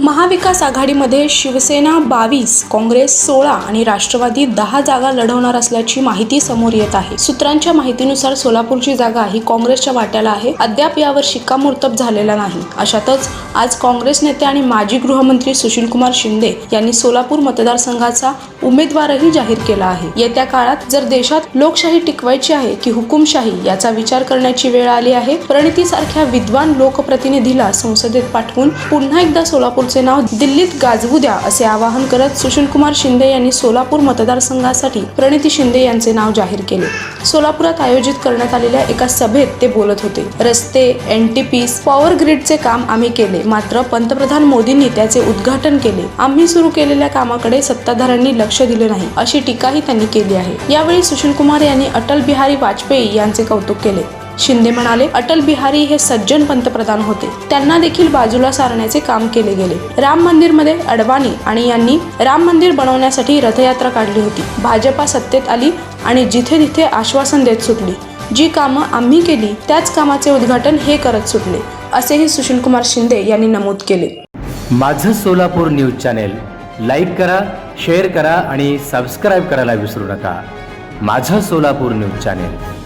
महाविकास आघाडीमध्ये शिवसेना बावीस काँग्रेस सोळा आणि राष्ट्रवादी दहा जागा लढवणार असल्याची माहिती समोर येत आहे. सूत्रांच्या माहितीनुसार सोलापूरची जागा ही काँग्रेसच्या वाट्याला आहे. अद्याप यावर शिक्कामोर्तब झालेला नाही. अशातच आज काँग्रेस नेते आणि माजी गृहमंत्री सुशीलकुमार शिंदे यांनी सोलापूर मतदारसंघाचा उमेदवारही जाहीर केला आहे. येत्या काळात जर देशात लोकशाही टिकवायची आहे की हुकुमशाही याचा विचार करण्याची वेळ आली आहे प्रणितीसारख्या विद्वान लोकप्रतिनिधीला संसदेत पाठवून पुन्हा एकदा सोलापूर सोलापूरचे नाव दिल्लीत गाजवू द्या असे आवाहन करत सुशीलकुमार शिंदे यांनी सोलापूर मतदारसंघासाठी प्रणिती शिंदे यांचे नाव जाहीर केले. सोलापुरात आयोजित करण्यात आलेल्या एका सभेत ते बोलत होते. रस्ते एन टी पी पॉवर ग्रीडचे काम आम्ही केले मात्र पंतप्रधान मोदींनी त्याचे उद्घाटन केले. आम्ही सुरू केलेल्या कामाकडे सत्ताधाऱ्यांनी लक्ष दिले नाही अशी टीकाही त्यांनी केली आहे. यावेळी सुशीलकुमार यांनी अटल बिहारी वाजपेयी यांचे कौतुक केले. शिंदे म्हणाले अटल बिहारी हे सज्जन पंतप्रधान होते. त्यांना देखील बाजूला सारण्याचे काम केले गेले. राम मंदिरमध्ये अडवाणी आणि यांनी राम मंदिर बनवण्यासाठी रथयात्रा काढली होती. भाजपा सत्तेत आली आणि जिथे तिथे आश्वासन देत सुटली. जी कामं आम्ही केली त्याच कामाचे उद्घाटन हे करत सुटले असेही सुशीलकुमार शिंदे यांनी नमूद केले. माझं सोलापूर न्यूज चॅनेल लाईक करा शेअर करा आणि सबस्क्राईब करायला विसरू नका. माझं सोलापूर न्यूज चॅनेल.